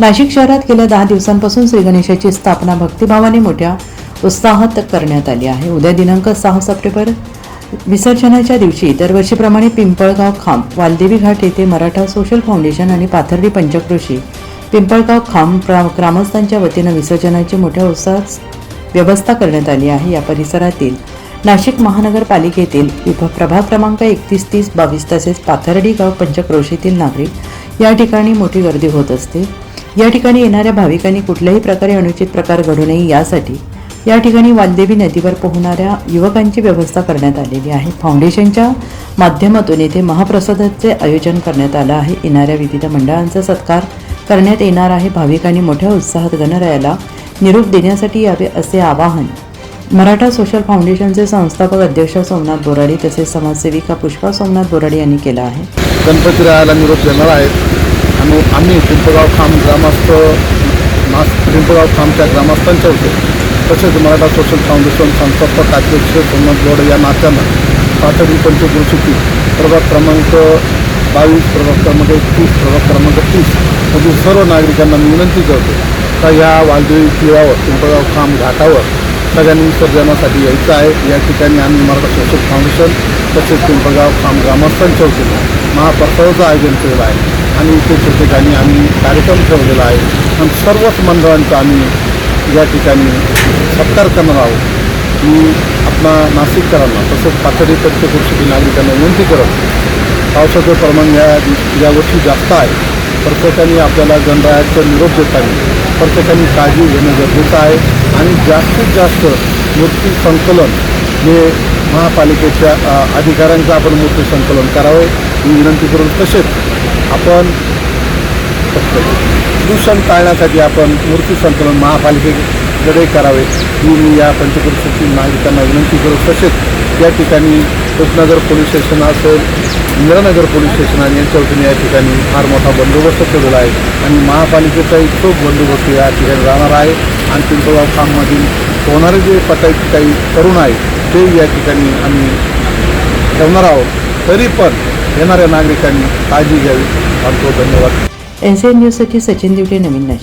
नाशिक शहरात गेल्या दहा दिवसांपासून श्री गणेशाची स्थापना भक्तिभावाने मोठ्या उत्साहात करण्यात आली आहे. उद्या दिनांक सहा सप्टेंबर विसर्जनाच्या दिवशी दरवर्षीप्रमाणे पिंपळगाव खांब वालदेवी घाट येथे मराठा सोशल फाउंडेशन आणि पाथर्डी पंचक्रोशी पिंपळगाव खांब ग्रामस्थांच्या वतीनं विसर्जनाची मोठ्या उत्साहात व्यवस्था करण्यात आली आहे. या परिसरातील नाशिक महानगरपालिकेतील प्रभाग क्रमांक एकतीस तीस बावीस तसेच पाथर्डी गाव पंचक्रोशीतील नागरिक या ठिकाणी मोठी गर्दी होत असते. या ठिकाणी येणाऱ्या भाविकांनी कुठल्याही प्रकारे अनुचित प्रकार घडू नये यासाठी या ठिकाणी वालदेवी नदीवर पोहणाऱ्या युवकांची व्यवस्था करण्यात आलेली आहे. फाउंडेशनच्या माध्यमातून येथे महाप्रसादाचे आयोजन करण्यात आलं आहे. येणाऱ्या विविध मंडळांचा सत्कार करण्यात येणार आहे. भाविकांनी मोठ्या उत्साहात गणरायाला निरोप देण्यासाठी यावे असे आवाहन मराठा सोशल फाउंडेशनचे संस्थापक अध्यक्ष सोमनाथ बोराडे तसेच समाजसेविका पुष्पा सोमनाथ बोराडे यांनी केलं आहे. गणपती रायाला निरोप देणार आहेत. आणि आम्ही पिंपळगाव खांब ग्रामस्थ मास पिंपळगाव खांबच्या ग्रामस्थांच्या होते. तसेच मराठा सोशल फाउंडेशन संस्थापक अध्यक्ष सोमनाथ गोडे या नात्यानं पाथर्डी पंचकृषीतील प्रभाग क्रमांक बावीस प्रभाग क्रमांक एकतीस प्रभाग क्रमांक तीस मधील सर्व नागरिकांना मी विनंती करतो का या वालदेवी किल्ल्यावर पिंपळगाव खांब घाटावर सगळ्यांनी विसर्जनासाठी यायचं आहे. या ठिकाणी आम्ही मराठा सोशल फाउंडेशन तसेच पिंपळगाव खांब ग्रामस्थांच्या वतीनं महाप्रसादाचं आयोजन केलं आहे. आणि इथे ठिकाणी आम्ही कार्यक्रम ठेवलेला आहे. आणि सर्वच मंडळांचा आम्ही या ठिकाणी सत्कार करणार आहोत. मी आपला नाशिककरांना तसंच पाथर्डी पंचकृषी नागरिकांना विनंती करत पावसाचं प्रमाण या यावर्षी जास्त आहे. प्रत्येकाने आपल्याला गणरायाचं निरोप देताना प्रत्येकाने काळजी घेणं गरजेचं आहे. आणि जास्तीत जास्त मूर्ती संकलन हे महापालिकेच्या अधिकाऱ्यांचं आपण मूर्ती संकलन करावे. ही विनंती करून तसेच आपण प्रदूषण टाळण्यासाठी आपण मूर्ती संकलन महापालिकेकडे करावे. ही मी या पंचकृषीतील नागरिकांना विनंती करू. तसेच या ठिकाणी उपनगर पोलीस स्टेशन असेल इंद्रनगर पोलीस स्टेशन आणि यांच्या वतीने या ठिकाणी फार मोठा बंदोबस्त ठेवलेला आहे. आणि महापालिकेचाही चोख बंदोबस्त या ठिकाणी राहणार आहे. आणि पिंपळगाव खाममधील होणारे जे पटायचे काही तरुण आहे ते या ठिकाणी आम्ही ठेवणार आहोत. तरी पण येणाऱ्या नागरिकांनी काळजी घ्यावी. फार खूप धन्यवाद। एन सी एन न्यूजसाठी सचिन दिवटे नवीन नाशिक